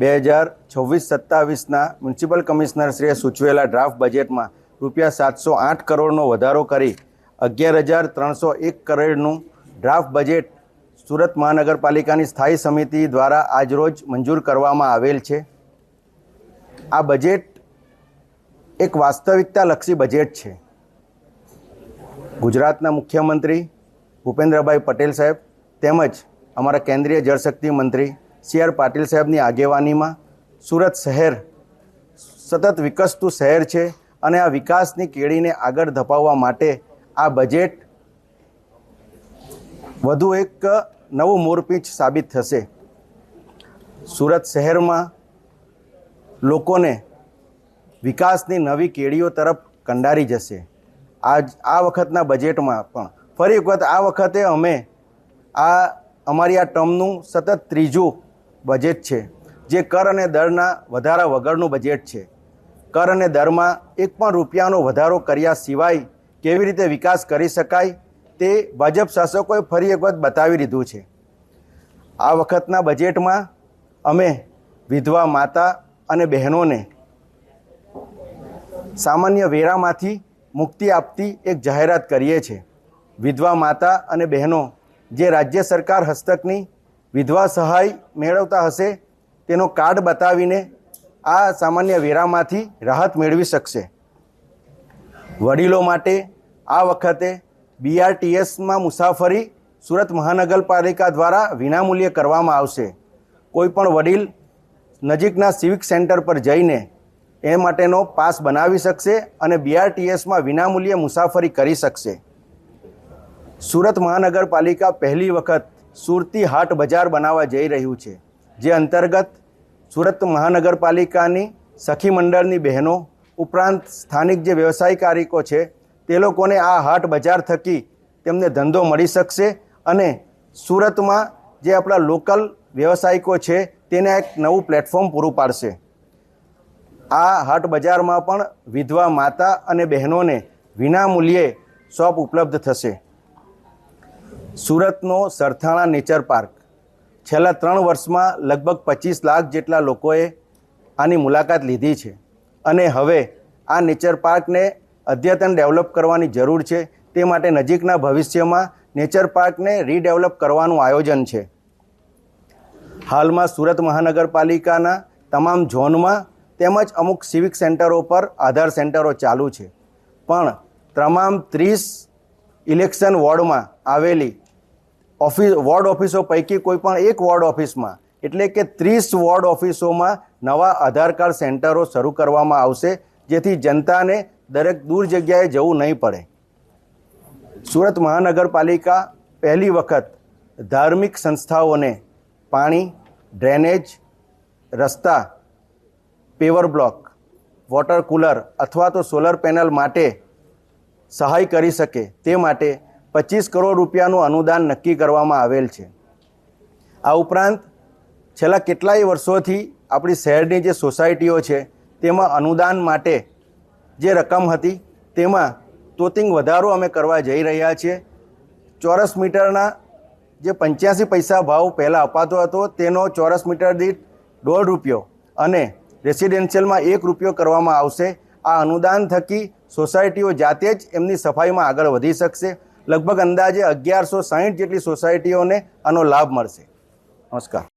બે હજાર છવ્વીસ સત્તાવીસના મ્યુનિસિપલ કમિશનરશ્રીએ સૂચવેલા ડ્રાફ્ટ બજેટમાં રૂપિયા સાતસો આઠ કરોડનો વધારો કરી અગિયાર હજાર ત્રણસો એક કરોડનું ડ્રાફ્ટ બજેટ સુરત મહાનગરપાલિકાની સ્થાયી સમિતિ દ્વારા આજરોજ મંજૂર કરવામાં આવેલ છે. આ બજેટ એક વાસ્તવિકતાલક્ષી બજેટ છે. ગુજરાતના મુખ્યમંત્રી ભૂપેન્દ્રભાઈ પટેલ સાહેબ તેમજ અમારા કેન્દ્રીય જળશક્તિ મંત્રી સી આર પાટીલ સાહેબની આગેવાનીમાં સુરત શહેર સતત વિકસતું શહેર છે અને આ વિકાસની કેળીને આગળ ધપાવવા માટે આ બજેટ વધુ એક નવું મોરપીંચ સાબિત થશે. સુરત શહેરમાં લોકોને વિકાસની નવી કેળીઓ તરફ કંડારી જશે. આજ, આ વખતના બજેટમાં પણ. ફરી વખત આ વખતે અમે આ, અમારી આ ટર્મનું સતત ત્રીજું બજેટ છે, જે કર અને દરના વધારા વગરનું બજેટ છે. કર અને દરમાં એક પણ રૂપિયાનો વધારો કર્યા સિવાય કેવી રીતે વિકાસ કરી શકાય તે ભાજપ શાસકોએ ફરી એક વખત બતાવી દીધું છે. આ વખતના બજેટમાં અમે વિધવા માતા અને બહેનોને સામાન્ય વેરામાંથી મુક્તિ આપતી એક જાહેરાત કરીએ છીએ વિધવા માતા અને બહેનો, જે રાજ્ય સરકાર હસ્તકની વિધવા સહાય મેળવતા હશે તેનો કાર્ડ બતાવીને આ સામાન્ય વેરામાંથી રાહત મેળવી શકશે. વડીલો માટે આ વખતે બીઆરટીએસમાં મુસાફરી સુરત મહાનગરપાલિકા દ્વારા વિનામૂલ્યે કરવામાં આવશે. કોઈપણ વડીલ નજીકના સિવિક સેન્ટર પર જઈને એ માટેનો પાસ બનાવી શકશે અને બીઆરટીએસમાં વિનામૂલ્યે મુસાફરી કરી શકશે. સુરત મહાનગરપાલિકા પહેલી વખત સુરતી હાટ બજાર બનાવવા જઈ રહ્યું છે, જે અંતર્ગત સુરત મહાનગરપાલિકાની સખી મંડળની બહેનો, ઉપરાંત સ્થાનિક જે વ્યવસાયકારીકો છે, તે લોકોને આ હાટ બજાર થકી તેમને ધંધો મળી શકશે અને સુરતમાં જે આપણા લોકલ વ્યવસાયિકો છે, તેને એક નવું પ્લેટફોર્મ પૂરું પાડશે. આ હાટ બજારમાં પણ વિધવા માતા અને બહેનોને વિના મૂલ્યે શોપ ઉપલબ્ધ થશે. સુરતનો સરથાણા નેચર પાર્ક. છેલ્લા ત્રણ વર્ષમાં લગભગ પચીસ લાખ જેટલા લોકોએ આની મુલાકાત લીધી છે. અને હવે આ નેચર પાર્કને અદ્યતન ડેવલપ કરવાની જરૂર છે. તે માટે નજીકના ભવિષ્યમાં નેચર પાર્કને રીડેવલપ કરવાનું આયોજન છે. હાલમાં સુરત મહાનગરપાલિકાના તમામ ઝોનમાં તેમજ અમુક સિવિક સેન્ટરો પર આધાર સેન્ટરો ચાલુ છે. પણ તમામ ત્રીસ ઇલેક્શન વોર્ડમાં આવેલી ઓફિસ, વોર્ડ ઓફિસો પૈકી કોઈ પણ એક વોર્ડ ઓફિસમાં, એટલે કે ત્રીસ વોર્ડ ઓફિસોમાં નવા આધાર કાર્ડ સેન્ટરો શરૂ કરવામાં આવશે, જેથી જનતાને દરેક દૂર જગ્યાએ જવું નહીં પડે. સુરત મહાનગરપાલિકા પહેલી વખત ધાર્મિક સંસ્થાઓને પાણી, ડ્રેનેજ, રસ્તા, પેવર બ્લોક, વોટર કુલર અથવા તો સોલર પેનલ માટે સહાય કરી શકે તે માટે પચીસ કરોડ રૂપિયાનું અનુદાન નક્કી કરવામાં આવેલ છે. આ ઉપરાંત છેલ્લા કેટલાય વર્ષોથી આપણી શહેરની જે સોસાયટીઓ છે, તેમાં અનુદાન માટે જે રકમ હતી, તેમાં તોતિંગ વધારો અમે કરવા જઈ રહ્યા છીએ. ચોરસ મીટરના જે પંચ્યાસી પૈસા ભાવ પહેલાં અપાતો હતો, તેનો ચોરસ મીટર દીઠ દોઢ રૂપિયો અને રેસિડેન્શિયલમાં એક રૂપિયો કરવામાં આવશે. આ અનુદાન થકી સોસાયટીઓ જાતે જ એમની સફાઈમાં આગળ વધી શકશે. લગભગ અંદાજે અગિયારસો સાહીઠ જેટલી સોસાયટીઓને આનો લાભ મળશે. નમસ્કાર.